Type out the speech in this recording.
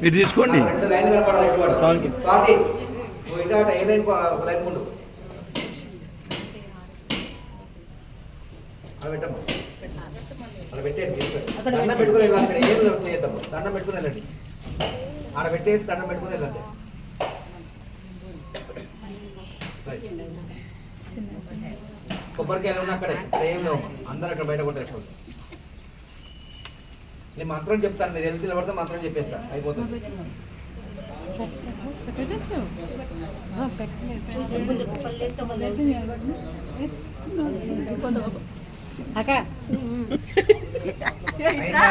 మీరు తీసుకోండి. ఏ లైన్ ఒక లైన్ ముందు. అలా పెట్టమ్మా. అలా పెట్టేయండి తీసుకెళ్ళి. దండం పెట్టుకుని వెళ్ళాలి ఏం చేయొద్దమ్మా. దండం పెట్టుకుని వెళ్ళండి. ఆడ పెట్టేసి దండం పెట్టుకుని వెళ్ళండి. రైట్. కొబ్బరికాయలు ఉన్న అక్కడే ఇక్కడ ఏం లేవు. అందరూ అక్కడ బయట కొట్టేసుకోండి. నేను మంత్రం చెప్తాను మీరు వెళ్తే నిలబడితే మంత్రం చెప్పేస్తా. అయిపోతుంది. అక్క అయిందా?